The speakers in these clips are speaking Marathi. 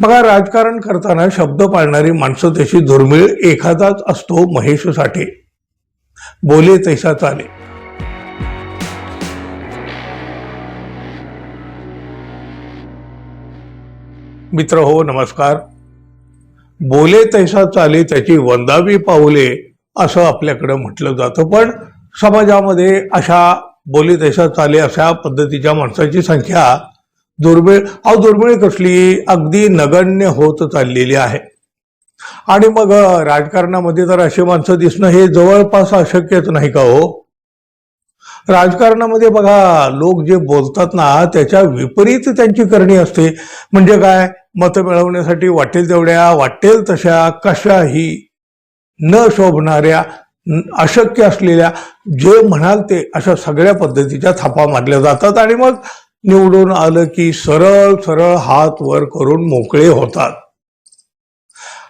बघा राजकारण करताना शब्द पाळणारी माणसं तशी दुर्मिळ एखादाच असतो महेश साठे बोले तैसा चाले. मित्र हो नमस्कार. बोले तैसा चाले त्याची वंदावी पाऊले असं आपल्याकडं म्हटलं जातं. पण समाजामध्ये अशा बोले तैसा चाले अशा पद्धतीच्या माणसाची संख्या दुर्मिळ अहो दुर्मिळ कसली अगदी नगण्य होत चाललेली आहे. आणि मग राजकारणामध्ये तर अशी माणसं दिसणं हे जवळपास अशक्यच नाही का हो? राजकारणामध्ये बघा लोक जे बोलतात ना त्याच्या विपरीत त्यांची करणी असते. म्हणजे काय? मतं मिळवण्यासाठी वाटेल तेवढ्या वाटेल तशा कशाही न शोभणाऱ्या अशक्य असलेल्या जे म्हणाल ते अशा सगळ्या पद्धतीच्या थापा मारल्या जातात. आणि मग निवडून आलं की सरळ सरळ हात वर करून मोकळे होतात.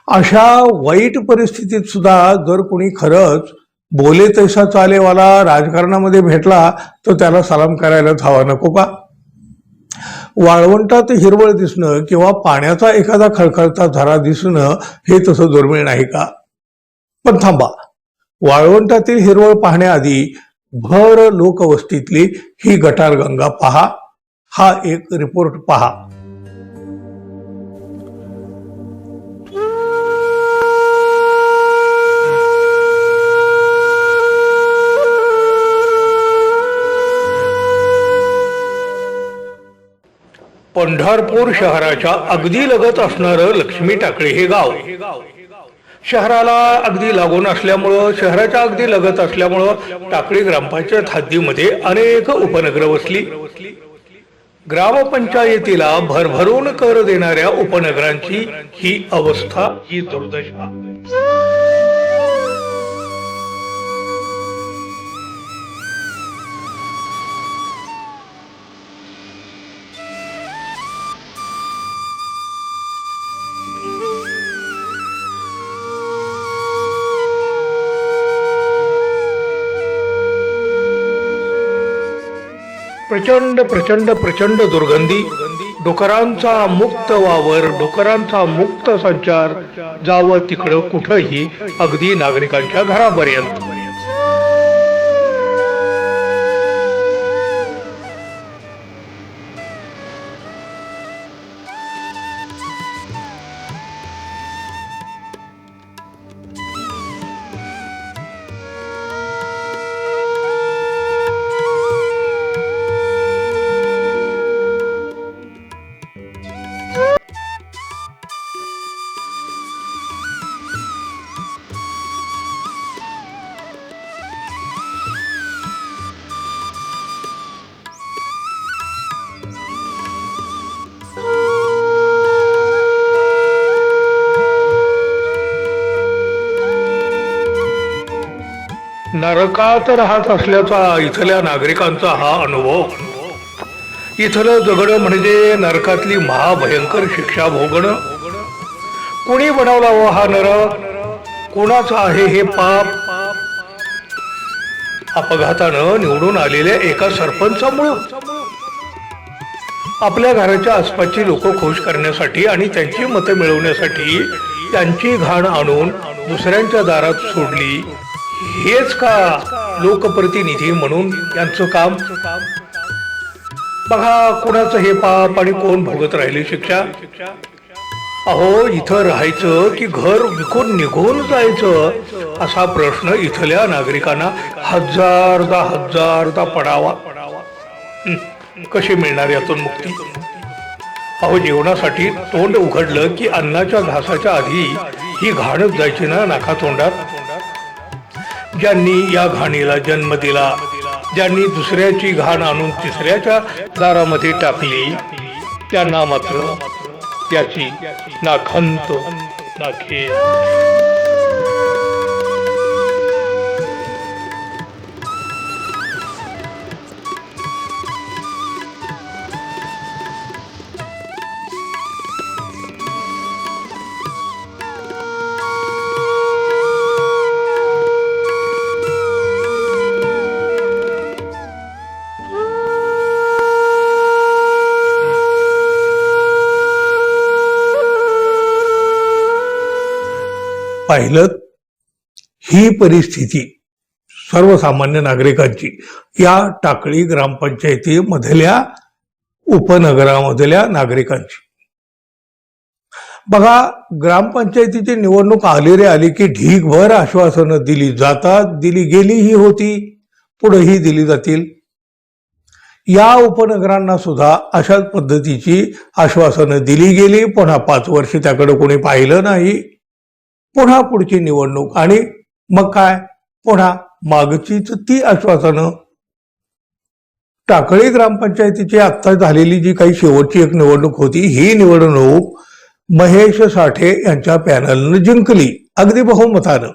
अशा वाईट परिस्थितीत सुद्धा जर कोणी खरंच बोले तैसा चालेवाला राजकारणामध्ये भेटला तर त्याला सलाम करायलाच हवा नको का? वाळवंटात हिरवळ दिसणं किंवा पाण्याचा एखादा खळखळता झरा दिसणं हे तसं दुर्मिळ नाही का? पण थांबा. वाळवंटातील हिरवळ पाहण्याआधी भर लोकवस्तीतली ही गटारगंगा पहा. हा एक रिपोर्ट पहा. पंढरपूर शहराच्या अगदी लगत असणारं लक्ष्मी टाकळी हे गाव. शहराला अगदी लागून असल्यामुळं शहराच्या अगदी लगत असल्यामुळं टाकळी ग्रामपंचायत हद्दीमध्ये अनेक उपनगरं वसली. ग्रामपंचायतीला भरभरून कर देणाऱ्या उपनगरांची ही अवस्था. ही दुर्दशा. प्रचंड प्रचंड प्रचंड दुर्गंधी डोकरांचा मुक्त वावर डोकरांचा मुक्त संचार जावं तिकडं कुठंही अगदी नागरिकांच्या घरापर्यंत. नरकात राहत असल्याचा इथल्या नागरिकांचा हा अनुभव. इथलं जगणं म्हणजे नरकातली महाभयंकर शिक्षा भोगणं. कुणी बनवला व हा नरक कोणाचं आहे हे पाप? अपघातानं निवडून आलेल्या एका सरपंचामुळं. आपल्या घराच्या आसपासची लोक खुश करण्यासाठी आणि त्यांची मतं मिळवण्यासाठी त्यांची घाण आणून दुसऱ्यांच्या दारात सोडली. हेच का लोकप्रतिनिधी म्हणून यांचं काम? बघा कोणाचं हे पाप आणि कोण भोगत राहिले शिक्षा? अहो इथं राहायचं की घर विकून निघून जायचं असा प्रश्न इथल्या नागरिकांना हजारदा हजारदा पडावा. कशी मिळणार यातून मुक्ती? अहो जेवणासाठी तोंड उघडलं की अन्नाच्या घासाच्या आधी ही घाणच जायची ना नाका तोंडात? ज्यांनी या घाणीला जन्म दिला ज्यांनी दुसऱ्याची घाण आणून तिसऱ्याच्या दारामध्ये टाकली त्यांना मात्र त्याची ना खंत ना खेळ पाहिलं ही परिस्थिती सर्वसामान्य नागरिकांची या टाकळी ग्रामपंचायतीमधल्या उपनगरामधल्या नागरिकांची. बघा ग्रामपंचायतीची निवडणूक आली रे आली की ढीकभर आश्वासनं दिली जातात दिली गेली ही होती पुढेही दिली जातील. या उपनगरांना सुद्धा अशाच पद्धतीची आश्वासनं दिली गेली पुन्हा पाच वर्ष त्याकडे कोणी पाहिलं नाही. पुन्हा पुढची निवडणूक. आणि मग काय? पुन्हा मागचीच ती आश्वासनं टाकळी ग्रामपंचायतीची आत्ता झालेली जी काही शेवटची एक निवडणूक होती ही निवडणूक महेश साठे यांच्या पॅनलनं जिंकली अगदी बहुमतानं.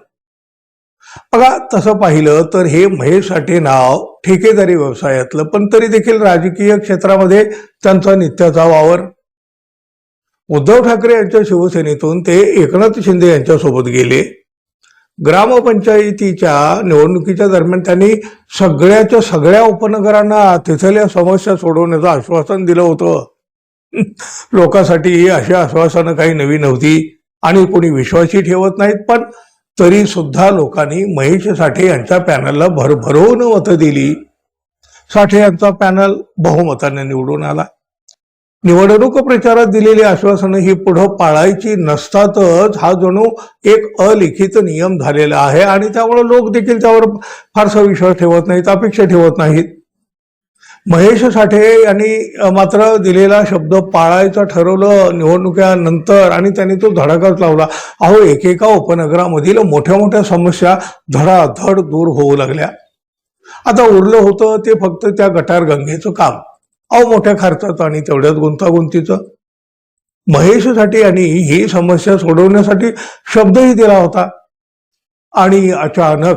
बघा तसं पाहिलं तर हे महेश साठे नाव ठेकेदारी व्यवसायातलं पण तरी देखील राजकीय क्षेत्रामध्ये त्यांचा नित्याचा वावर. उद्धव ठाकरे यांच्या शिवसेनेतून ते एकनाथ शिंदे यांच्यासोबत गेले. ग्रामपंचायतीच्या निवडणुकीच्या दरम्यान त्यांनी सगळ्याच्या सगळ्या उपनगरांना तिथल्या समस्या सोडवण्याचं आश्वासन दिलं होतं. लोकांसाठी अशी आश्वासनं काही नवी नव्हती आणि कोणी विश्वासही ठेवत नाहीत पण तरी सुद्धा लोकांनी महेश साठे यांच्या पॅनलला भरभरून मतं दिली. साठे यांचा पॅनल बहुमताने निवडून आला. निवडणूक प्रचारात दिलेली आश्वासनं ही पुढं पाळायची नसतातच हा जणू एक अलिखित नियम झालेला आहे आणि त्यामुळे लोक देखील त्यावर फारसा विश्वास ठेवत नाहीत अपेक्षा ठेवत नाहीत. महेश साठे यांनी मात्र दिलेला शब्द पाळायचं ठरवलं निवडणुकीनंतर आणि त्यांनी तो धडाकाच लावला. अहो एकेका उपनगरामधील मोठ्या मोठ्या समस्या धडाधड दूर होऊ लागल्या. आता उरलं होतं ते फक्त त्या गटार गंगेचं काम. अहो मोठ्या खर्चाचं आणि तेवढ्याच गुंतागुंतीचं. महेशसाठी आणि ही समस्या सोडवण्यासाठी शब्दही दिला होता. आणि अचानक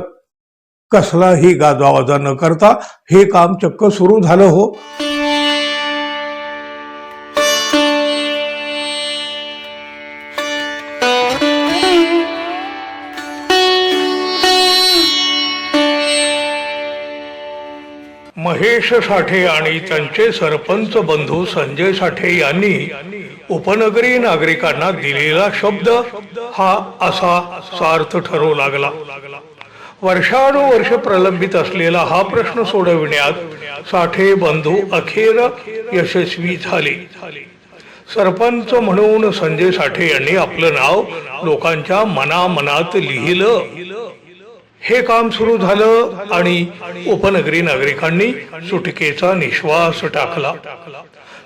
कसलाही गाजावाजा न करता हे काम चक्क सुरू झालं हो. महेश साठे आणि त्यांचे सरपंच बंधू संजय साठे यांनी उपनगरी नागरिकांना दिलेला शब्द हा असा सार्थ ठरू लागला. वर्षानुवर्ष प्रलंबित असलेला हा प्रश्न सोडविण्यात साठे बंधू अखेर यशस्वी झाले. सरपंच म्हणून संजय साठे यांनी आपलं नाव लोकांच्या मनामनात लिहिलं. हे काम सुरू झालं आणि उपनगरी नागरिकांनी सुटकेचा निश्वास टाकला.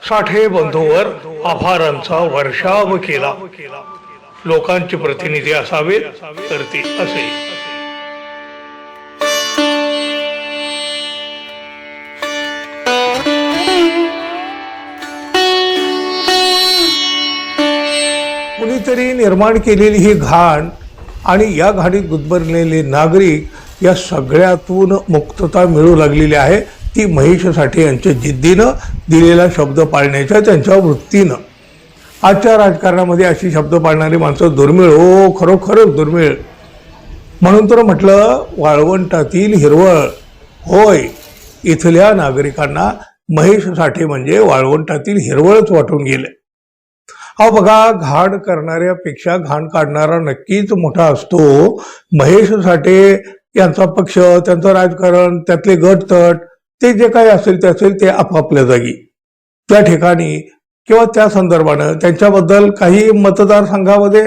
साठे बंधूवर आभारांचा वर्षाव केला. लोकांचे प्रतिनिधी असावेत तर ते असे. कुणीतरी निर्माण केलेली ही घाण आणि या घाणीत गुदमरलेले नागरिक या सगळ्यातून मुक्तता मिळू लागलेली आहे. ती महेश साठे यांच्या जिद्दीनं दिलेला शब्द पाळण्याच्या त्यांच्या वृत्तीनं. आजच्या राजकारणामध्ये अशी शब्द पाळणारी माणसं दुर्मिळ हो खरोखरच दुर्मिळ. म्हणून तर म्हटलं वाळवंटातील हिरवळ. होय इथल्या नागरिकांना महेश साठे म्हणजे वाळवंटातील हिरवळच वाटून गेले. अहो बघा घाण करणाऱ्यापेक्षा घाण काढणारा नक्कीच मोठा असतो. महेश साठे यांचा पक्ष त्यांचं राजकारण त्यातले गटतट ते जे काही असेल ते असेल ते आपापल्या जागी. त्या ठिकाणी किंवा त्या संदर्भानं त्यांच्याबद्दल काही मतदारसंघामध्ये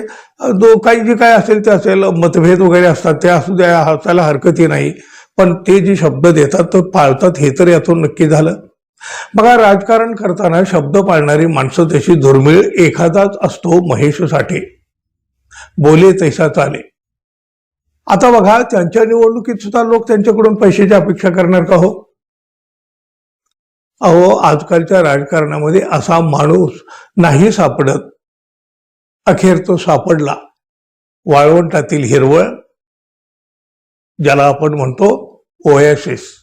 जो काही जे काय असेल ते असेल मतभेद वगैरे असतात ते असू द्या असायला हरकतही नाही. पण ते जे शब्द देतात तो पाळतात हे तर यातून नक्की झालं. बघा राजकारण करताना शब्द पाळणारी माणसं तशी दुर्मिळ एखादाच असतो महेश साठे बोले तैसा चाले. आता बघा त्यांच्या निवडणुकीत सुद्धा लोक त्यांच्याकडून पैशाची अपेक्षा करणार का हो? अहो आजकालच्या राजकारणामध्ये असा माणूस नाही सापडत. अखेर तो सापडला. वाळवंटातील हिरवळ ज्याला आपण म्हणतो ओएसएस.